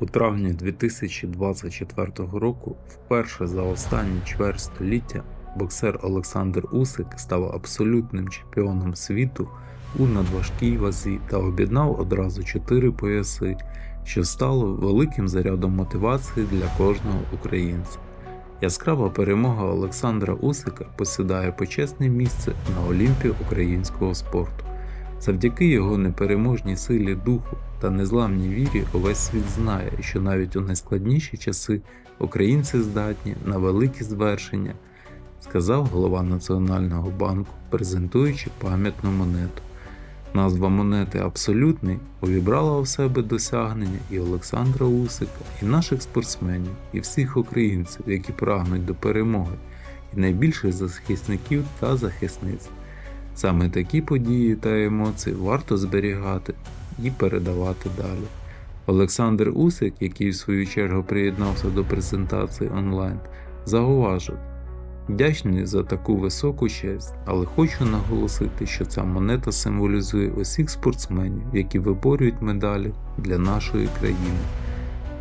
У травні 2024 року, вперше за останні чверть століття, боксер Олександр Усик став абсолютним чемпіоном світу у надважкій вазі та об'єднав одразу чотири пояси, що стало великим зарядом мотивації для кожного українця. Яскрава перемога Олександра Усика посідає почесне місце на Олімпі українського спорту. Завдяки його непереможній силі духу та незламній вірі увесь світ знає, що навіть у найскладніші часи українці здатні на великі звершення, сказав голова Національного банку, презентуючи пам'ятну монету. Назва монети Абсолютний увібрала у себе досягнення і Олександра Усика, і наших спортсменів, і всіх українців, які прагнуть до перемоги, і найбільших захисників та захисниць. Саме такі події та емоції варто зберігати і передавати далі. Олександр Усик, який в свою чергу приєднався до презентації онлайн, зауважив: Вдячний за таку високу честь, але хочу наголосити, що ця монета символізує усіх спортсменів, які виборюють медалі для нашої країни.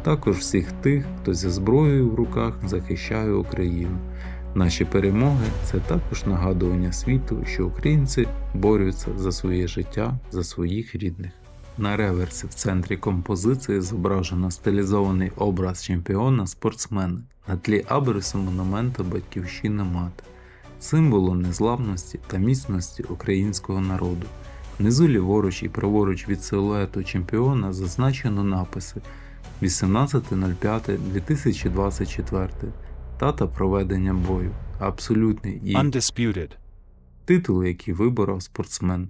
Також всіх тих, хто зі зброєю в руках захищає Україну. Наші перемоги це також нагадування світу, що українці борються за своє життя, за своїх рідних. На реверсі в центрі композиції зображено стилізований образ чемпіона спортсмена на тлі абрису монументу Батьківщина Мати, символу незламності та міцності українського народу. Внизу ліворуч і праворуч від силуету чемпіона зазначено написи 18.05.2024 Дата проведення бою, абсолютний і Undisputed. титул, який виборов спортсмен.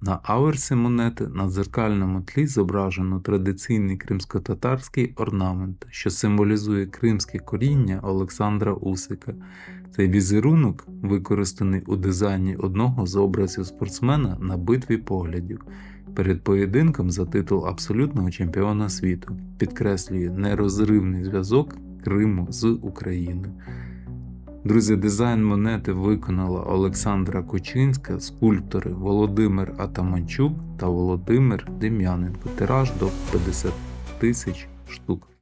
На аверсі монети на дзеркальному тлі зображено традиційний кримсько-татарський орнамент, що символізує кримське коріння Олександра Усика. Цей візерунок використаний у дизайні одного з образів спортсмена на битві поглядів. Перед поєдинком за титул абсолютного чемпіона світу підкреслює нерозривний зв'язок Криму з України. Друзі, дизайн монети виконала Олександра Кучинська, скульптори Володимир Атаманчук та Володимир Дем'яненко. Тираж до 50 тисяч штук.